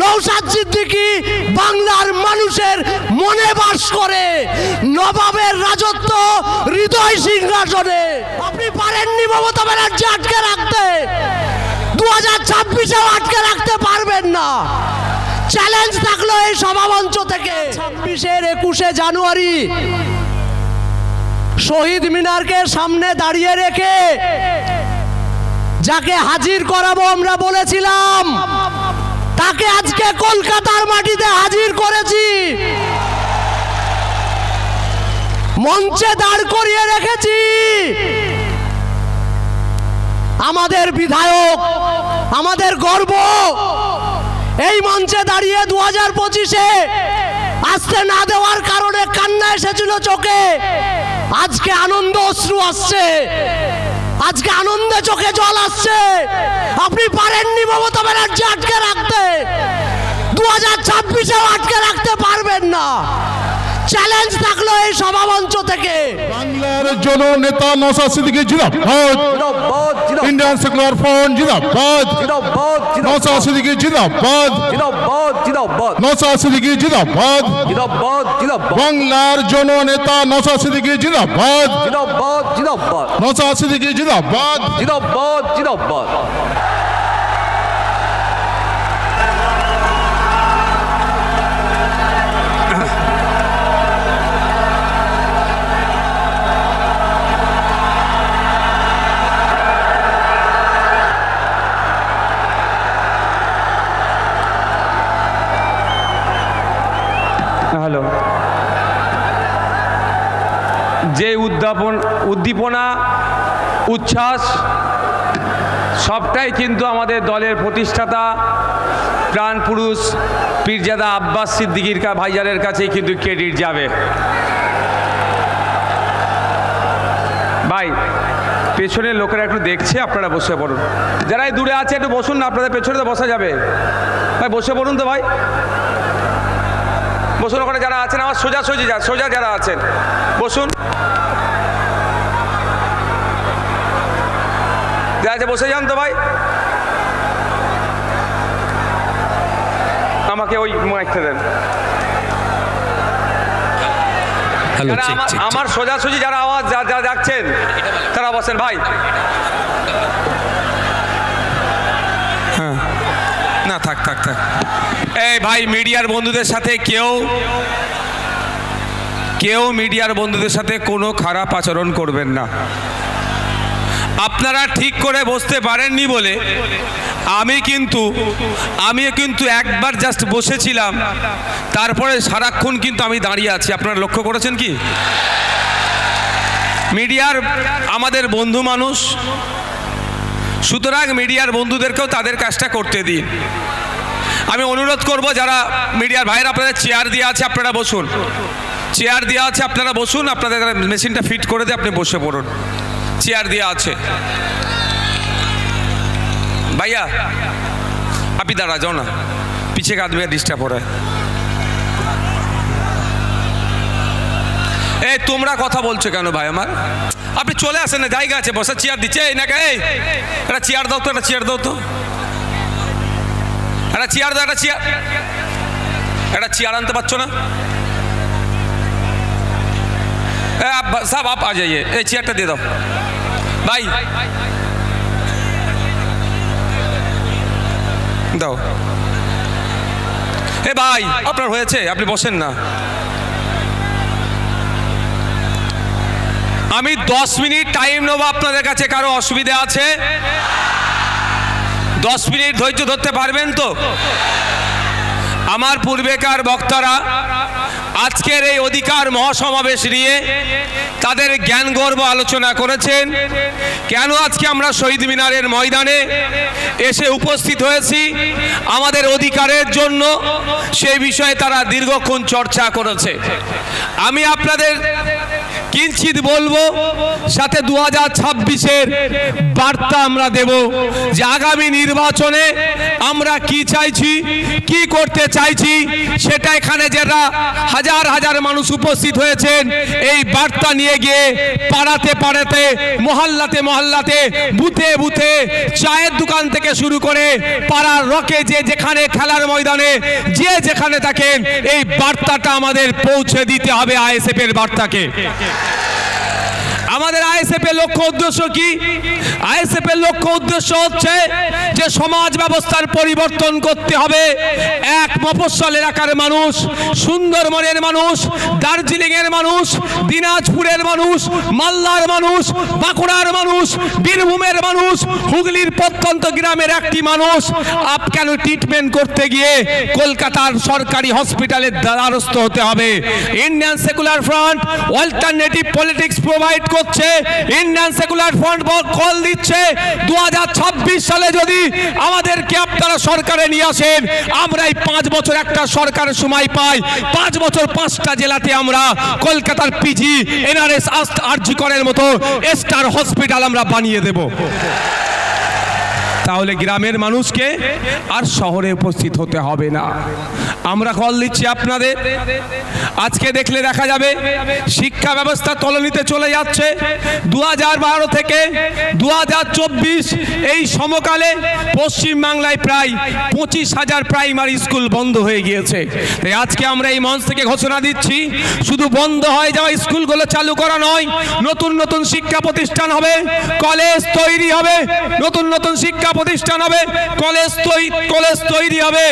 নৌসাদ সিদ্দিকী বাংলার মানুষের মনে বাস করে। নবাবের রাজত্ব হৃদয় সিংহাসনে। আপনি পারেননি মমতা ব্যানার্জি আটকে রাখতে। দু হাজার ছাব্বিশেও আটকে রাখতে পারবেন না। চ্যালেঞ্জ থাকল এই সভামঞ্চ থেকে। ছাব্বিশের একুশে জানুয়ারি। শহীদ মিনারকে সামনে দাঁড়িয়ে রেখে যাকে হাজির করাবো আমরা বলেছিলাম। তাকে আজকে কলকাতার মাটিতে হাজির করেছি। মঞ্চে দাঁড় করিয়ে রেখেছি। আমাদের বিধায়ক, আমাদের গর্ব। এই মঞ্চে দাঁড়িয়ে দু হাজার পঁচিশে আসতে না দেওয়ার কারণে কান্না এসেছিল চোখে। আজকে আনন্দ অশ্রু আসছে। আজকে আনন্দে চোখে জল আসছে। আপনি পারেননি মমতা ব্যানার্জি আটকে রাখতে। দু হাজার ছাব্বিশেও আটকে রাখতে পারবেন না। চ্যালেঞ্জ থাকল এই সভামঞ্চ থেকে। বাংলার জন নেতা নসা সিদ্দিকী জিন্দাবাদ। ইন্ডিয়ান সেকুলার ফ্রন্ট জিন্দাবাদ। নসা সিদ্দিকী জিন্দাবাদ। নসা সিদ্দিকী জিন্দাবাদ। বাংলার জন নেতা নসা সিদ্দিকী জিন্দাবাদ জিন্দাবাদ জিন্দাবাদ নসা সিদ্দিকী জিন্দাবাদ জিন্দাবাদ জিন্দাবাদ উচ্ছ্বাস। সবটাই কিন্তু আমাদের দলের প্রতিষ্ঠাতা, প্রাণ পুরুষ, পীরজাদা আব্বাস সিদ্দিকির ভাইজানের কাছেই কিন্তু ক্রেডিট যাবে। ভাই, পেছনের লোকেরা একটু দেখছে, আপনারা বসে পড়ুন। যারা এই দূরে আছে, একটু বসুন না, আপনাদের পেছনে তো বসা যাবে। ভাই, বসে পড়ুন তো ভাই। বসুন ওখানে যারা আছেন, আমার সোজা সোজি যা সোজা যারা আছেন, বসুন। যারা বসে যান তো ভাই। আমাকে ওই মাইকটা দেন। আমার- সোজাসুজি যারা আওয়াজ যা যা যাচ্ছেন তারা বসেন ভাই। হ্যাঁ। না থাক থাক থাক। এই ভাই মিডিয়ার বন্ধুদের সাথে কেউ কেউ মিডিয়ার বন্ধুদের সাথে কোনো খারাপ আচরণ করবেন না। আপনারা ঠিক করে বসতে পারেননি বলে আমি কিন্তু আমি কিন্তু একবার জাস্ট বসেছিলাম, তারপরে সারাক্ষণ কিন্তু আমি দাঁড়িয়ে আছি। আপনারা লক্ষ্য করেছেন কি? মিডিয়ার আমাদের বন্ধু মানুষ, সুতরাং মিডিয়ার বন্ধুদেরকেও তাদের কাজটা করতে দিন। আমি অনুরোধ করব যারা মিডিয়ার ভাইয়ের আপনাদের চেয়ার দেওয়া আছে, আপনারা বসুন। চেয়ার দেওয়া আছে, আপনারা বসুন, আপনাদের মেশিনটা ফিট করে দিয়ে আপনি বসে পড়ুন। চেয়ার দেওয়া আছে। ভাইয়া, আপনি দাঁড়া, যাও না। পিছিয়ে কাঁদবে ডিস্টার্ব হয় এই, তোমরা কথা বলছো কেন ভাই আমার? আপনি চলে আসেন না, জায়গা আছে, বসে চেয়ার দিচ্ছে, এই না এই। একটা চেয়ার দাও তো, একটা চেয়ার দাও তো। একটা চেয়ার দাও, একটা চেয়ার। একটা চেয়ার আনতে পারছ না? साहब आप आ जाइए এই চেয়ারটা দিয়ে দাও ভাই দাও এ ভাই আপনার হয়েছে আপনি বসেন না আমি দশ মিনিট টাইম নেবো আপনাদের কাছে কারো অসুবিধা আছে দশ মিনিট ধৈর্য ধরতে পারবেন তো আমার পূর্বেকার বক্তারা আজকের এই অধিকার মহাসমাবেশ নিয়ে তাদের জ্ঞান গর্ব আলোচনা করেছেন। কেন আজকে আমরা শহীদ মিনারের ময়দানে এসে উপস্থিত হয়েছি? আমাদের অধিকারের জন্য সেই বিষয়ে তারা দীর্ঘক্ষণ চর্চা করেছে। আমি আপনাদের কিঞ্চিত বলব, সাথে দু হাজার ছাব্বিশের বার্তা আমরা দেব যে আগামী নির্বাচনে আমরা কি চাইছি, কি করতে চাইছি, সেটা এখানে যারা হাজার হাজার মানুষ উপস্থিত হয়েছেন, এই বার্তা নিয়ে গিয়ে পাড়াতে পাড়াতে, মহল্লাতে মহল্লাতে, বুথে বুথে চায়ের দোকান থেকে শুরু করে পাড়ার রকে যে যেখানে খেলার ময়দানে, যে যেখানে থাকেন, এই বার্তাটা আমাদের পৌঁছে দিতে হবে আইএসএফ এর বার্তাকে। আমাদের আইএসএফ এর লক্ষ্য উদ্দেশ্য কি? আইএসএফ এর লক্ষ্য উদ্দেশ্য হচ্ছে যে সমাজ ব্যবস্থার পরিবর্তন করতে হবে। এক মফস্বল এলাকার মানুষ সুন্দরবনের মানুষ দার্জিলিং এর মানুষ, দিনাজপুরের মানুষ, মালদার মানুষ, বাঁকুড়ার মানুষ, বীরভূমের মানুষ, হুগলির প্রত্যন্ত গ্রামের একটি মানুষ, আপ কেন ট্রিটমেন্ট করতে গিয়ে কলকাতার সরকারি হসপিটালের দ্বারস্থ হতে হবে। Indian Secular Front alternative politics provide করছে ইন্ডিয়ান সেকুলার ফ্রন্ট কল দিচ্ছে। দু সালে যদি আমাদেরকে আপনারা সরকারে নিয়ে আসেন আমরা এই পাঁচ বছর একটা সরকার সময় পাই। পাঁচ বছর পাঁচটা জেলাতে আমরা কলকাতার পিজি এনআরএস আর্জিকরের মতো স্টার হসপিটাল আমরা বানিয়ে দেব। তাহলে গ্রামের মানুষকে আর শহরে উপস্থিত হতে হবে না। আমরা কল দিচ্ছি আপনাদের। আজকে দেখলে দেখা যাবে শিক্ষা ব্যবস্থা তলনিতে চলে যাচ্ছে। দু বারো থেকে দু হাজার চব্বিশ এই সমকালে পশ্চিমবাংলায় প্রায় পঁচিশ হাজার প্রাইমারি স্কুল বন্ধ হয়ে গিয়েছে। তাই আজকে আমরা এই মঞ্চ থেকে ঘোষণা দিচ্ছি, শুধু বন্ধ হয়ে যাওয়া স্কুলগুলো চালু করা নয়, নতুন নতুন শিক্ষা প্রতিষ্ঠান হবে কলেজ তৈরি হবে, নতুন নতুন শিক্ষা প্রতিষ্ঠান হবে কলেজ কলেজ তৈরি হবে,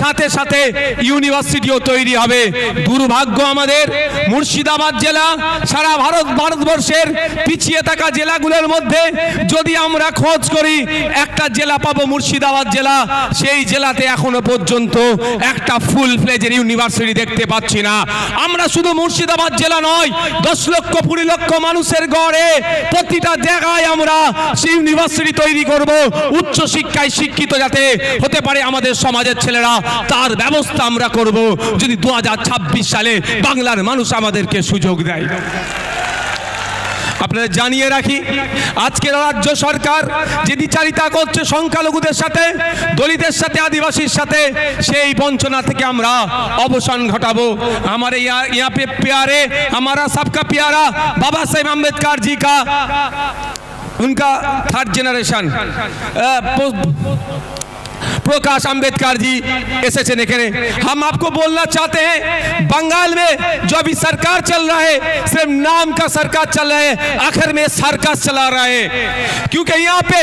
সাথে সাথে ইউনিভার্সিটিও তৈরি হবে। দুর্ভাগ্য আমাদের, মুর্শিদাবাদ জেলা সারা ভারত, ভারতবর্ষের পিছিয়ে থাকা জেলাগুলোর মধ্যে যদি আমরা খোঁজ করি, একটা জেলা পাবো মুর্শিদাবাদ জেলা, সেই জেলাতে এখনও পর্যন্ত একটা ফুল ফ্লেজের ইউনিভার্সিটি দেখতে পাচ্ছি না। আমরা শুধু মুর্শিদাবাদ জেলা নয়, দশ লক্ষ, কুড়ি লক্ষ মানুষের গড়ে প্রতিটা জায়গায় আমরা সেই ইউনিভার্সিটি তৈরি করব। উচ্চ শিক্ষায় শিক্ষিত যাতে হতে পারে আমাদের সমাজের ছেলেরা, তার ব্যবস্থা আমরা করব। যদি দুহাজার ছাব্বিশ সালে বাংলার মানুষ আমাদেরকে সুযোগ দেয়। আপনাদের জানিয়ে রাখি, আজকের রাজ্য সরকার যে বিচারিতা করছে সংখ্যালঘুদের সাথে, দলিতের সাথে, আদিবাসীর সাথে, সেই বঞ্চনা থেকে আমরা অবসান ঘটাবো। আমার ইয়া পে আমারা সবকা পেয়ারা, বাবা সাহেব আম্বেদকর জি কা। उनका थर्ड जनरेशन प्रकाश अंबेडकर जी एस एने हम आपको बोलना चाहते हैं, बंगाल में जो अभी सरकार चल रहा है, सिर्फ़ नाम का सरकार चल रहा है, आखिर में सर्कस चला रहा है। क्योंकि यहाँ पे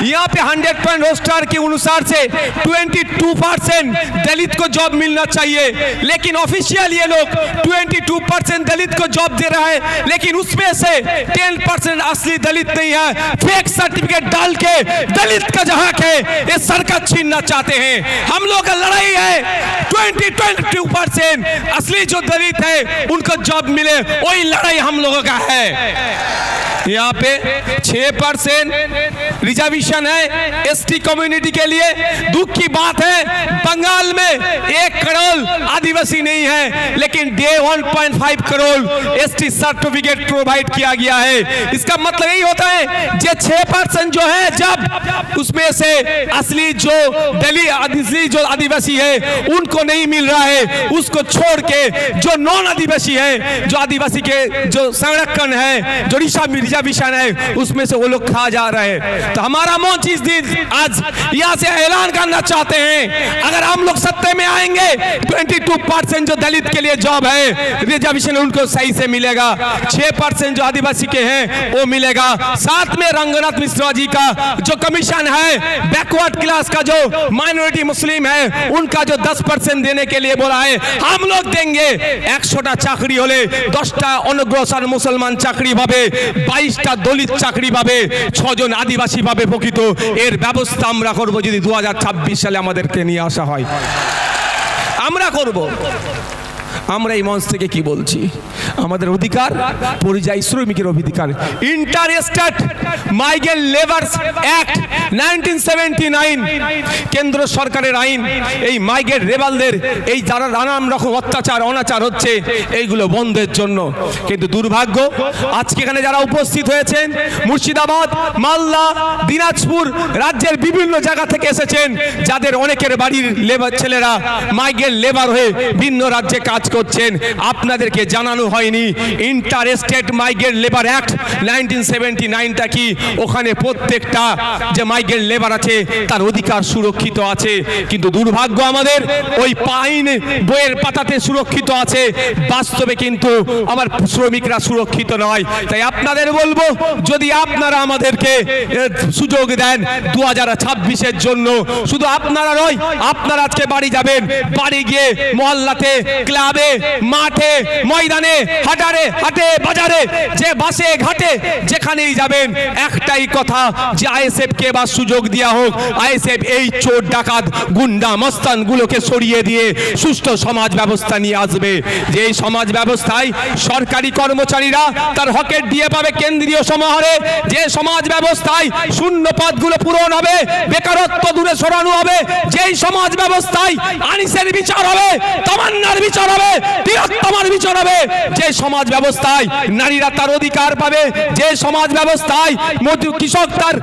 यहाँ पे हंड्रेड पॉइंट रोस्टर के अनुसार से 22 परसेंट दलित को जॉब मिलना चाहिए। लेकिन ऑफिशियल ये लोग 22 परसेंट दलित को जॉब दे रहा है, लेकिन उसमें से 10 परसेंट असली दलित नहीं है। फेक सर्टिफिकेट डाल के दलित का जहाँ है, ये सरकार छीनना चाहते हैं। हम लोग का लड़ाई है। 20 22 परसेंट असली जो दलित है, उनको जॉब मिले, वही लड़ाई हम लोगों का है। यहाँ पे छह परसेंट रिजर्वेशन है एसटी कम्युनिटी के लिए। दुख की बात है, बंगाल में एक करोड़ आदिवासी नहीं है, लेकिन डे 1.5 करोड़ एसटी सर्टिफिकेट प्रोवाइड किया गया है। इसका मतलब यही होता है, जो छह परसेंट जो है, जब उसमें से असली जो दलित असली जो आदिवासी है, उनको नहीं मिल रहा है, उसको छोड़ के जो नॉन आदिवासी है, जो आदिवासी के जो संरक्षण है, जो रिशा रिजर्वेशन है उसमें से वो लोग खा जा रहे हैं तो हमारा मंच इस दिन आज यहाँ से ऐलान करना चाहते हैं अगर हम लोग सत्ते में आएंगे 22 परसेंट जो दलित के लिए जॉब है रिजर्वेशन उनको सही से मिलेगा 6 परसेंट जो आदिवासी के हैं वो मिलेगा साथ में रंगनाथ मिश्रा जी का जो कमीशन है बैकवर्ड क्लास का जो माइनॉरिटी मुस्लिम है उनका जो 10 परसेंट देने के लिए बोला है हम लोग देंगे একশোটা চাকরি হলে দশটা অনগ্রসর মুসলমান চাকরি পাবে বাইশটা দলিত চাকরি পাবে, ছজন আদিবাসী পাবে প্রকৃত। এর ব্যবস্থা আমরা করব যদি দু হাজার ছাব্বিশ সালে আমাদেরকে নিয়ে আসা হয়। আমরা করব। আমরা এই মঞ্চ থেকে কি বলছি? আমাদের অধিকার পরিযায়ী শ্রমিকের অধিকার। Inter state migrant labours act nineteen কেন্দ্র সরকারের আইন। এই মাইগ্রেন্ট রেবালদের এই যারা নানান রকম অত্যাচার, অনাচার হচ্ছে, এইগুলো বন্ধের জন্য। কিন্তু দুর্ভাগ্য, আজকে এখানে যারা উপস্থিত হয়েছেন, মুর্শিদাবাদ, মালদা, দিনাজপুর রাজ্যের বিভিন্ন জায়গা থেকে এসেছেন, যাদের অনেকের বাড়ির লেবার ছেলেরা মাইগ্রেন্ট লেবার হয়ে ভিন্ন রাজ্যে কাজ করছেন, আপনাদেরকে জানানো হয়নি। Inter state migrant labour act nineteen seventy নাইনটা কি? ওখানে প্রত্যেকটা যে মাইগ্রেন্ট লেবার আছে, তার অধিকার সুরক্ষিত আছে। কিন্তু দুর্ভাগ্য আমাদের, ওই পাইন বইয়ের পাতাতে সুরক্ষিত আছে। বাস্তবে কিন্তু আমার শ্রমিকরা সুরক্ষিত নয়। তাই আপনাদের বলব, যদি আপনারা আমাদেরকে সুযোগ দেন দু হাজার ছাব্বিশের জন্য। শুধু আপনারা নয়, আপনারা আজকে বাড়ি যাবেন। বাড়ি গিয়ে মহল্লাতে ক্লাবে মাঠে, ময়দানে, হাটারে, হাটে, বাজারে, যে বাসে, ঘাটে যেখানেই যাবেন, একটাই কথা, যে আইএসএফ কে বা সুযোগ দেওয়া হোক। আইএসএফ এই চোর ডাকাত, গুন্ডা মস্তান গুলোকে সরিয়ে দিয়ে সুষ্ঠু সমাজ ব্যবস্থা নিয়ে আসবে। যে এই সমাজ ব্যবস্থায় সরকারি কর্মচারীরা তার হকের দিয়ে পাবে কেন্দ্রীয় সমাহারে, যে সমাজ ব্যবস্থায় শূন্য পদগুলো পূরণ হবে বেকারত্ব দূরে সরানো হবে। যেই সমাজ ব্যবস্থায় আনিসের বিচার হবে, তামান্নার বিচার হবে তিরোত্তমার বিচার হবে, যে সমাজ ব্যবস্থায় নারীরা তার অধিকার পাবে, যে সমাজ ব্যবস্থায় কৃষক তার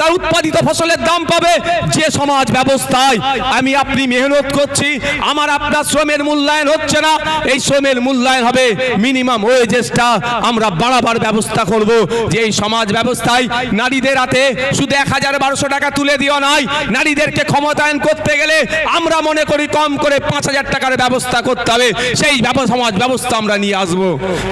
তার উৎপাদিত ফসলের দাম পাবে, যে সমাজ ব্যবস্থায় আমি আপনি মেহনত করছি, আমার আপনার শ্রমের মূল্যায়ন হচ্ছে না, এই শ্রমের মূল্যায়ন হবে মিনিমাম ওয়েজেসটা আমরা বাড়াবার ব্যবস্থা করব। যে এই সমাজ ব্যবস্থায় নারীদের হাতে শুধু এক হাজার বারোশো টাকা তুলে দিও নয় নারীদেরকে ক্ষমতায়ন করতে গেলে আমরা মনে করি কম করে পাঁচ হাজার টাকার ব্যবস্থা করতে হবে। সেই সমাজ ব্যবস্থা আমরা নিয়ে আসব।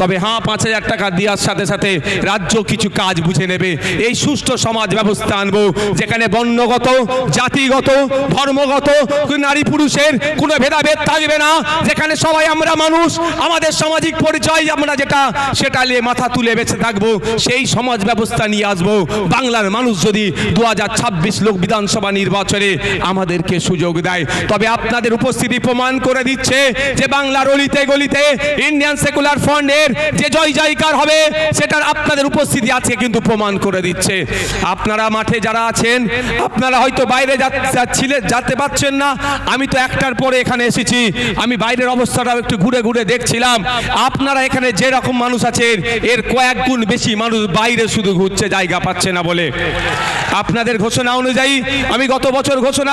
তবে হ্যাঁ পাঁচ হাজার টাকা দেওয়ার সাথে সাথে রাজ্য কিছু কাজ বুঝে নেবে। এই সুষ্ঠু সমাজ ব্যবস্থা আনব যেখানে বর্ণগত জাতিগত ধর্মগত নারী পুরুষের কোনো ভেদাভেদ থাকবে না। যেখানে সবাই আমরা মানুষ আমাদের সামাজিক পরিচয় আমরা যেটা সেটা নিয়ে মাথা তুলে বেঁচে থাকব। সেই সমাজ ব্যবস্থা নিয়ে আসব। বাংলার মানুষ যদি দু হাজার ছাব্বিশ লোক বিধানসভা নির্বাচনে আমাদেরকে সুযোগ দেয়। তবে আপনাদের উপস্থিতি প্রমাণ করে দিচ্ছে যে বাংলার অলিতে গলিতে ইন্ডিয়ান সেকুলার ফ্রন্টের যে জয় জয়কার হবে, সেটার আপনাদের উপস্থিতি আছে কিন্তু প্রমাণ করে দিচ্ছে। আপনারা মাঠে যারা আছেন, আপনারা হয়তো বাইরে যা- যাচ্ছিলেন যেতে পারছেন না। আমি তো একটার পরে এখানে এসেছি। আমি বাইরের অবস্থাটা একটু ঘুরে ঘুরে দেখছিলাম। আপনারা এখানে যে রকম মানুষ আছেন, এর কয়েক গুণ বেশি মানুষ বাইরে শুধু ঘুরছে, জায়গা পাচ্ছে না বলে। আপনাদের ঘোষণা অনুযায়ী আমি গত বছর ঘোষণা